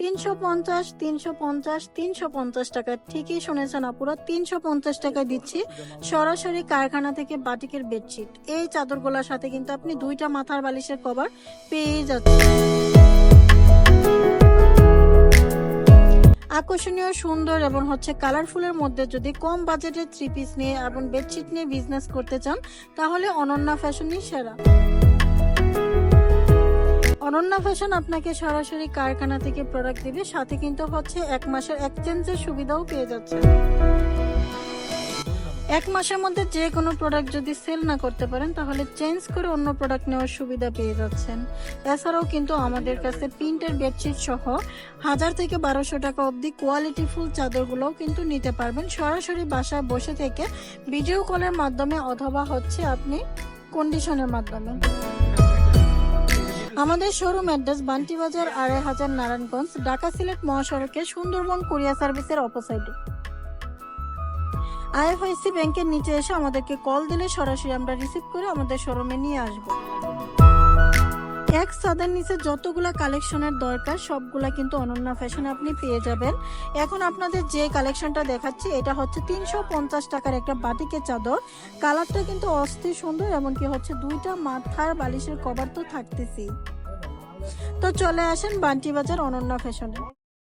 তিনশো পঞ্চাশ তিনশো পঞ্চাশ তিনশো পঞ্চাশ টাকা। ঠিকই শুনেছেন আপুরা, তিনশো পঞ্চাশ টাকা দিচ্ছি। সরাসরি কারখানা থেকে বাটিকের বেডশিট। এই চাদরগুলোর সাথে কিন্তু আপনি দুইটা মাথার বালিশের কভার পেয়ে যাচ্ছেন। আকর্ষণীয়, সুন্দর এবং হচ্ছে কালারফুলের মধ্যে যদি কম বাজেটের থ্রি পিস নিয়ে এবং বেডশিট নিয়ে বিজনেস করতে চান, তাহলে অনন্যা ফ্যাশনই সেরা। অনন্যা ফ্যাশন আপনাকে সরাসরি কারখানা থেকে প্রোডাক্ট দিবে, সাথে কিন্তু হচ্ছে এক মাসের এক্সচেঞ্জের সুবিধাও পেয়ে যাচ্ছে এক মাসের মধ্যে যে কোনো প্রোডাক্ট যদি সেল না করতে পারেন, তাহলে চেঞ্জ করে অন্য প্রোডাক্ট নেওয়ার সুবিধা পেয়ে যাচ্ছেন। এছাড়াও কিন্তু আমাদের কাছে প্রিন্টের বেডশিট সহ হাজার থেকে বারোশো টাকা অবধি কোয়ালিটি ফুল চাদরগুলোও কিন্তু নিতে পারবেন। সরাসরি বাসায় বসে থেকে ভিডিও কলের মাধ্যমে অথবা হচ্ছে আপনি কন্ডিশনের মাধ্যমে। আমাদের শোরুম অ্যাড্রেস বান্টি বাজার আড়াই হাজার নারায়ণগঞ্জ, ঢাকা সিলেট মহাসড়কে সুন্দরবন কোরিয়া সার্ভিসের অপোসাইডে আইএফআইসি ব্যাংকের নিচে এসে আমাদেরকে কল দিলে সরাসরি আমরা রিসিভ করে আমাদের শোরুমে নিয়ে আসব। এক সাদের নিচে যতগুলা কালেকশনের দরকার, সবগুলা কিন্তু অনন্যা ফ্যাশনে আপনি পেয়ে যাবেন। এখন আপনাদের যে কালেকশনটা দেখাচ্ছি, এটা হচ্ছে তিনশো পঞ্চাশ টাকার একটা বাটিকের চাদর। কালারটা কিন্তু অস্থির সুন্দর, এমনকি হচ্ছে দুইটা মাথার বালিশের কভার তো থাকতেছি তো চলে আসেন বান্টি বাজার অনন্যা ফ্যাশনে।